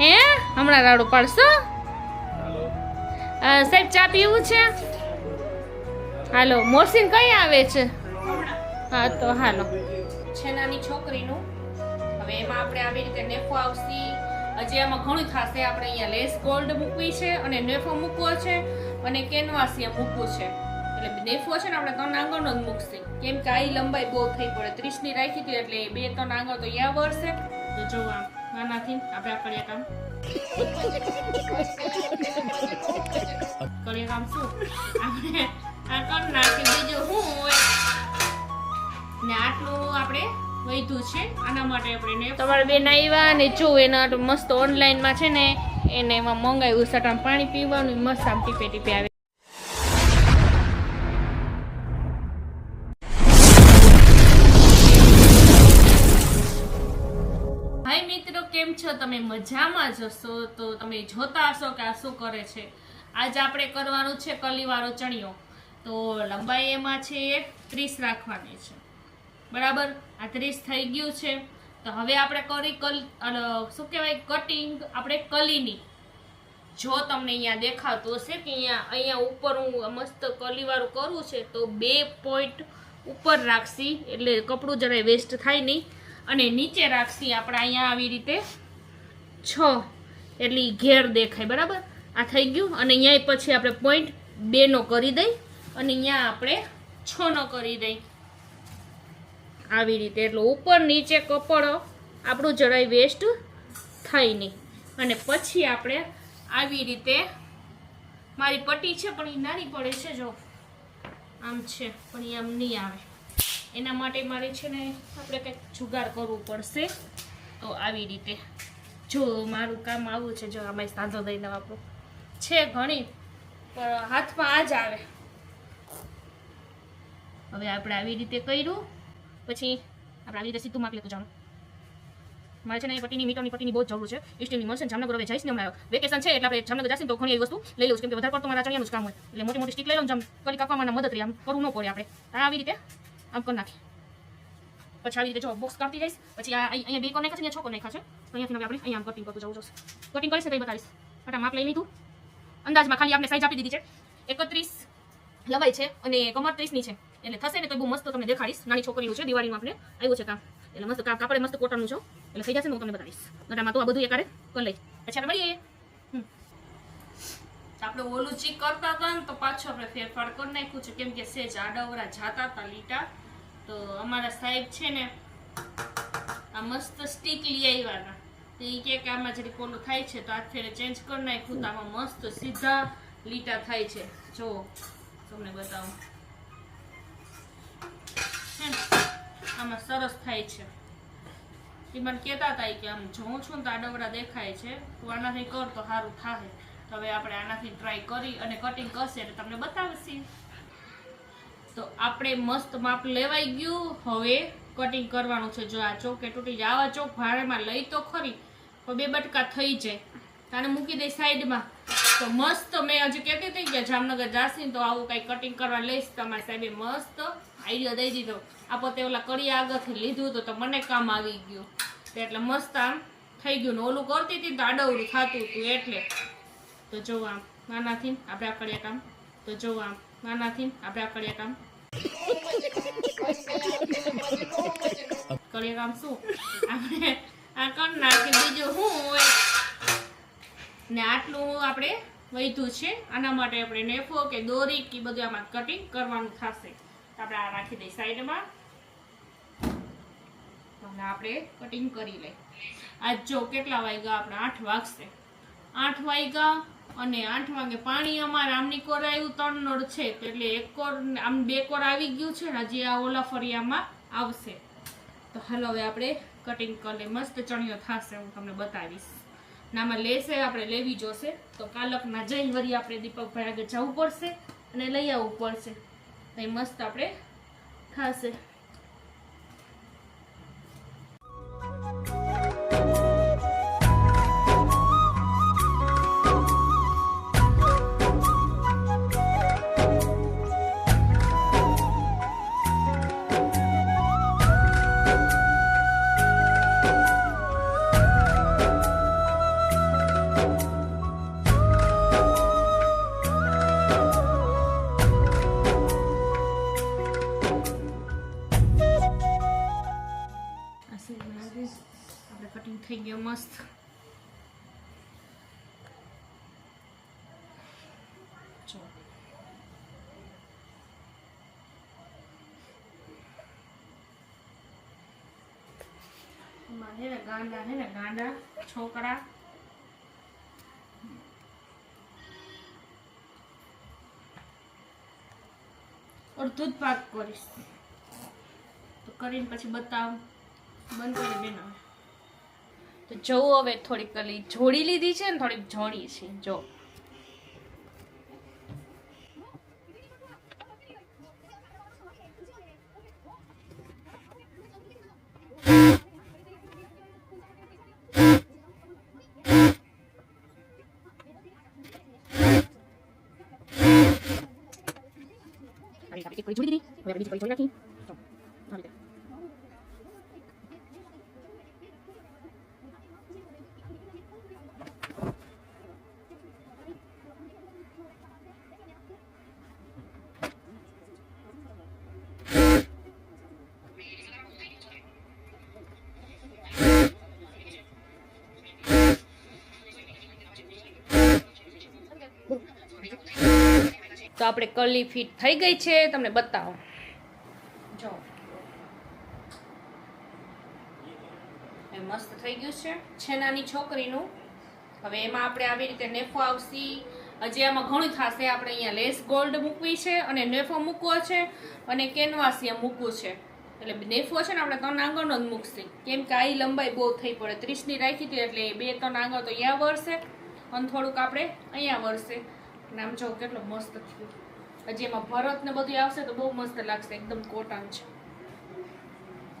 હે? હમણાં રાડું પાડશો? સાહેબ ચા પીવું છે? હાલો મોરસીન કઈ આવે છે? હા તો હાલો. છે નાની છોકરીનું. હવે એમાં આપણે આવી રીતે નેફો આવશે. હજી આમાં ઘણું થશે. આપણે અહીંયા લેસ ગોલ્ડ મૂકવી છે અને નેફો મૂકવો છે અને કેનવાસ અહીંયા મૂકવું છે. એટલે નેફો છે ને આપણે ત્રણ આંગળનો જ મૂકશે. કેમ કે આ લંબાઈ બહુ થઈ પડે. ત્રીસની રાખી હતી એટલે બે ત્રણ આંગળ તો અહીંયા વળશે. તો જો આમ આપણે આ કરીએ કામ કરીએ કામ શું આપણે આ બીજું શું ને આટલું આપણે વૈધું છે આના માટે આપણે તમારે બેન આવ્યા ને જો એના મસ્ત ઓનલાઈનમાં છે ને, એને એમાં મંગાવ્યું સટામ પાણી પીવાનું, મસ્ત આમ ટીપે ટીપે આવે. તમે મજામાં જશો તો તમે જોતા હશો કે આ શું કરે છે. આજ આપણે કરવાનું છે કલીવાળો ચણિયો. તો લંબાઈ એમાં છે ત્રીસ રાખવાની છે. બરાબર? આ ત્રીસ થઈ ગયું છે. તો હવે આપણે કરી કલ શું કહેવાય? કટિંગ આપણે કલીની. જો તમને અહીંયા દેખાતું હશે કે અહીંયા અહીંયા ઉપર હું મસ્ત કલીવાળું કરું છે, તો બે પોઈન્ટ ઉપર રાખશી. એટલે કપડું જરાય વેસ્ટ થાય નહીં. અને નીચે રાખશી આપણે અહીંયા આવી રીતે. છ એટલી ઘેર દેખાય, બરાબર? આ થઈ ગયું. અને અહીંયા પછી આપણે પોઈન્ટ બેનો કરી દઈ અને અહીંયા આપણે છનો કરી દઈ. આવી રીતે. એટલે ઉપર, નીચે, કપડો, આપણું જરાય વેસ્ટ થાય નહીં. અને પછી આપણે આવી રીતે, મારી પટ્ટી છે, પણ એ નાની પડે છે જો. આમ છે, પણ એ આમ નહીં આવે. એના માટે મારે છે ને, આપણે કંઈક જુગાડ કરવું પડશે. તો આવી રીતે. જો મારું કામ આવું છે, જો આમાં સાંધો દઈને વાપરો. છે ઘણી, પણ હાથમાં આ જ આવે. હવે આપણે આવી રીતે કર્યું, પછી આપણે આવી રીતે સીધું માપ લેતું જવાનું. મારે છે ને પટીની મીટરની પટીની બહુ જરૂર છે. ઇસ્ટીલની મળશે જામનગર હવે જઈશ ને હમણાં વેકેશન છે એટલે આપણે જામનગર જશે તો ઘણી એવી વસ્તુ લઈ લઉં કેમ કે વધારે પડતું મારા ચણિયાનું કામ હોય. એટલે મોટી મોટી સ્ટીક લઈ લઉં જામ કરી કાપવામાં મદદ રહી, આમ કરવું ન પડે આપણે. આવી રીતે આમ કરી નાખી પછી આવી રીતે જો બોક્સ કાપતી જઈશ પછી અહીંયા બે કોને છે, અહીંયા છ કોને છે. અહીંયાથી હવે કટિંગ કરીશ ને બતાવીશ. ફટા માપ લઈ લીધું. અંદાજમાં ખાલી આપણે સાઈઝ આપી દીધી છે. એકત્રીસ લંબાઈ છે અને કમર ત્રીસની છે. એટલે થશે ને તો બહુ મસ્ત તમને દેખાડીશ. નાની છોકરીનું છે દિવાળીમાં આપણે આવ્યું છે કામ એટલે મસ્ત કાપડે મસ્ત કોટનનું છો એટલે થઈ જશે ને હું તમને બતાવીશ. ગટામાં તો આ બધું એકારે કરી લઈ પછી આપણે મળીએ. આપણે ઓલું ચીક કરતા હતા ને તો પાછું આપણે ફેરફાર કરી નાખ્યું છે. કેમ કે સેજ આડાવરા જાતા હતા લીટા. તો અમારા સાહેબ છે ને આ મસ્ત સ્ટીક લઈ આવ્યા તો એ કે આમાં જરી કોલું થાય છે, તો આ ફેરે ચેન્જ કરી નાખ્યું તો આમાં મસ્ત સીધા લીટા થાય છે. જો, તમને બતાવું. છે ને? આમાં સરસ થાય છે. એ મને કહેતા હતા કે આમ જોઉં છું ને તો આડવડા દેખાય છે. તું આનાથી કર તો સારું થાય તો હવે આપણે આનાથી ટ્રાય કરી અને કટિંગ કરશે એટલે તમને બતાવશી. તો આપણે મસ્ત માપ લેવાઈ ગયું. હવે કટિંગ કરવાનું છે. જો આ ચોકે તૂટી આવા ચોક ભાડેમાં લઈ તો ખરી. બે બટકા થઈ જાય. તાને મૂકી દઈ સાઈડમાં. તો મસ્ત મેં હજી કહેતી થઈ ગયા જામનગર જાસી ને તો આવું કંઈ કટિંગ કરવા લઈશ. તમારી સાહેબે મસ્ત આઈડિયા દઈ દીધો. આ પોતે ઓલા કડિયા આગળથી લીધું હતું તો મને કામ આવી ગયું. એટલે મસ્ત આમ થઈ ગયું. ને ઓલું કરતી હતી તો આડવડું થતું હતું એટલે. તો જો આમ, નાનાથી આપણે આ કડિયા કામ. તો જો આમ, નાનાથી આપણે આ કડિયા કામ. કડિયા કામ શું? આપણે આ કણ નાખી બીજું હોય ને આટલું આપણે વૈધું છે. આના માટે આપણે નેફો કે દોરી કે બધું આમાં કટિંગ કરવાનું થશે. આપણે આ રાખી દઈએ સાઈડમાં. અને આપણે કટિંગ કરી લઈ આજ જો કેટલા વાગ્યા? આપણે આઠ વાગશે. આઠ વાગ્યા અને આઠ વાગે પાણી અમારે આમની કોર આવ્યું, ત્રણ નળ છે. એટલે એક કોર આમ બે કોર આવી ગયું છે ને, હજી આ ઓલા ફરિયામાં આવશે. તો હાલો હવે આપણે કટિંગ કરી મસ્ત ચણિયો થશે હું તમને બતાવીશ. નામાં લેશે, આપણે લેવી જોશે. તો કાલકના જઈને વળી આપણે દીપકભાઈ આગળ જવું પડશે અને લઈ આવવું પડશે. તો મસ્ત આપણે થશે. એમાં હે ગાંડા હે ગાંડા, છોકરા. અડધું જ પાક કરીશ. તો કરીને પછી બતાવ. બંધ કરી બેન હવે. તો જવું હવે થોડીક જોડી લીધી છે ને, થોડીક જોડી છે, જો. અને આપણે એક કોળી જોડી દીધી હવે આપણે બીજી કોળી જોડી નાખી તો આપણે કલી ફિટ થઈ ગઈ છે, તમને બતાવો. જો. મસ્ત થઈ ગયું છે છેનાની છોકરીનું. હવે એમાં આપણે આવી રીતે નેફો આવશે. હજી આમાં ઘણું થશે, આપણે અહીંયા લેસ ગોલ્ડ મૂકવી છે અને નેફો મૂકવો છે અને કેનવાસિયા મૂકવું છે. એટલે નેફો છે ને આપણે ત્રણ આંગળનો જ મૂકશે. કેમ કે આ લંબાઈ બહુ થઈ પડે. ત્રીસની રાખી હતી એટલે બે ત્રણ આંગળ તો અહીંયા વરસે અને થોડુંક આપણે અહીંયા વરસે અને જો કેટલો મસ્ત થયું. હજી એમાં ભરત ને બધું આવશે તો બહુ મસ્ત લાગશે, એકદમ કોટન છે.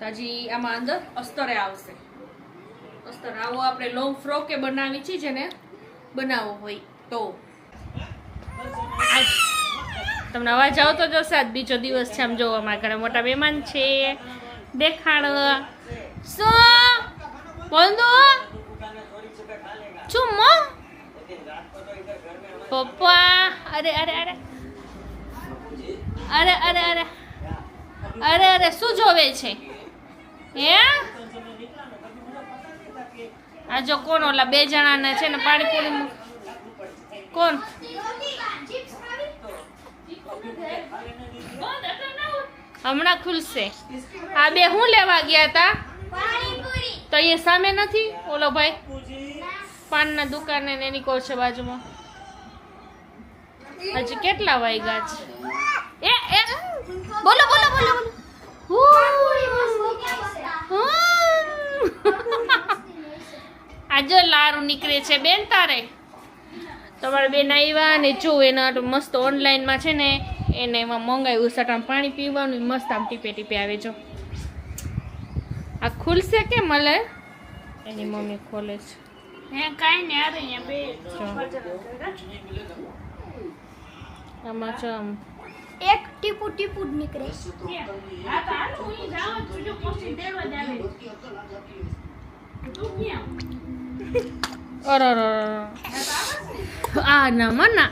તો હજી આમાં અંદર અસ્તરે આવશે. અસ્તર આવો આપણે લોંગ ફ્રોકે બનાવી છે જેને બનાવવો હોય તો. તમને અવાજ આવતો જશે આજ બીજો દિવસ છે આમ જો અમારા મોટા મહેમાન છે. દેખાડ શું? બોલ શું પપ્પા, અરે અરે અરે. અરે અરે અરે. અરે અરે, શું જોવે છે? હે? આ જો કોણ ઓલા બે જણાના છે ને પાણીપુરી કોણ? હમણાં ખુલશે. આ બે હું લેવા ગયા હતા તો એ સામે નથી? ઓલો ભાઈ? પાનના દુકાને ને એની કોર છે બાજુમાં. હજી કેટલા વાગ્યા છે? એ એ. બોલો બોલો બોલો બોલો. આજે લારું નીકળે છે બેન તારે. તમારા બેન આવ્યા ને જો એના મસ્ત ઓનલાઈનમાં છે ને એને એમાં મંગાવ્યું સટામ પાણી પીવાનું મસ્ત આમ ટીપે ટીપે આવે જો. આ ખુલશે કે મળે? એની મમ્મી ખોલે છે. હે કાંઈ નહીં આ બે. જો. આમાં જો આમ એક ટીપુ ટીપુ જ નીકળે હા તો હાલો હું ઈ જાઉં જ છું જો પોસ્ટિંગ દેવા જ આવે તું ક્યાં અર અર અર. આ ના મના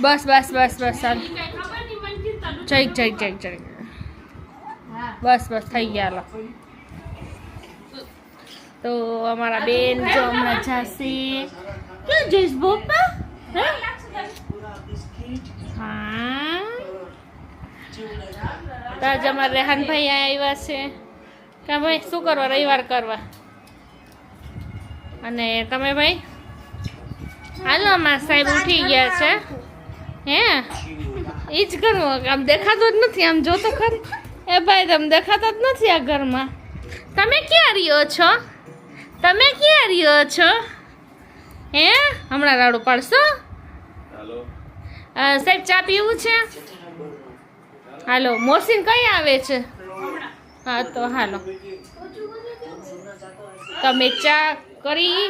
બસ બસ બસ બસ ચાલ ઈ કાંઈ ખબર નહીં મને ચિંતા નથી. જઈ જઈ જઈ જઈ હા બસ બસ થઈ ગયા લો તો અમારા બેન જો હમણાં જાશે ક્યાં જઈશ બોપા હે હા. તો આજે અમારા રેહાનભાઈ આવ્યા છે. કા ભાઈ, શું કરવા? રવિવાર કરવા. અને તમે ભાઈ? હાલો અમારા સાહેબ ઉઠી ગયા છે. હે? એ જ કરવું આમ દેખાતો જ નથી. આમ જોતો ખરી. એ ભાઈ, તમે દેખાતા જ નથી આ ઘરમાં. તમે ક્યાં રહ્યો છો? તમે ક્યાં રહ્યો છો? હે? હમણાં રાડું પાડશો? સાહેબ, ચા પીવું છે? હાલો, મોરસીન કઈ આવે છે? હા, તો હાલો. તમે ચા કરી?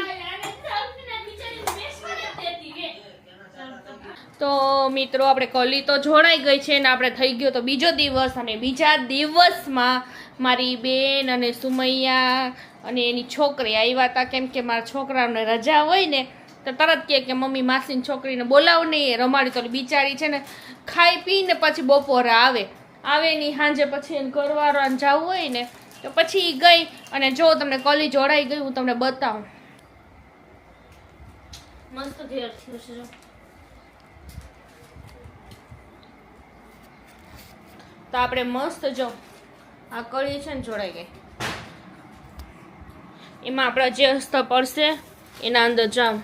તો મિત્રો, આપણે કલી તો જોડાઈ ગઈ છે ને આપણે થઈ ગયો તો બીજો દિવસ અને બીજા દિવસમાં મારી બેન અને સુમૈયા અને એની છોકરી આવ્યા હતા. કેમ કે મારા છોકરાઓને રજા હોય ને તો તરત કહે કે મમ્મી માસીની છોકરીને બોલાવ નહીં રમાડી. તો બિચારી છે ને ખાઈ પીને પછી બપોરે આવે. આવે નહીં સાંજે પછી એને ઘરવાળાને જવું હોય ને, તો પછી ગઈ અને જો તમને કલી જોડાઈ ગઈ હું તમને બતાવું. તો આપણે મસ્ત જો, આ કળી છે ને જોડાઈ ગઈ. એમાં આપણા જે હસ્તા પડશે, એના અંદર જામ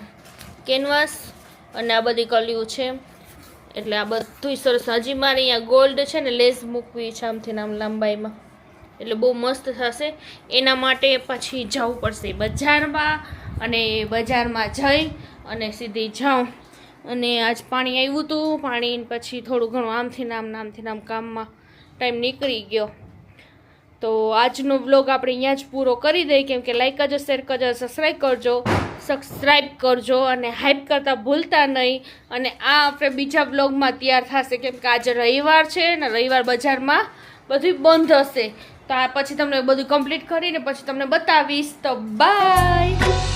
કેનવાસ અને આ બધી કલીઓ છે. એટલે આ બધું સરસ. હજી મારે અહીંયા ગોલ્ડ છે ને લેસ મૂકવી છે આમથી આમ લાંબાઈમાં. એટલે બહુ મસ્ત થશે. એના માટે પછી જવું પડશે બજારમાં અને બજારમાં જઈ અને સીધી જાઉં. અને આજ પાણી આવ્યું હતું. પાણી પછી થોડું ઘણું આમથી નામ નામથી ને આમથી ને આમ કામમાં ટાઈમ નીકળી ગયો. તો આજનો વ્લોગ આપણે અહીંયા જ પૂરો કરી દઈએ. કેમ કે લાઈક કરજો શેર કરજો સબસ્ક્રાઈબ કરજો સબસ્ક્રાઈબ કરજો અને હાઇપ કરતા ભૂલતા નહીં. અને આ આપણે બીજા વ્લોગમાં તૈયાર થશે. કેમ કે આજે રવિવાર છે ને રવિવાર બજારમાં બધું બંધ હશે. તો આ પછી તમને બધું કમ્પ્લીટ કરીને પછી તમને બતાવીશ. તો બાય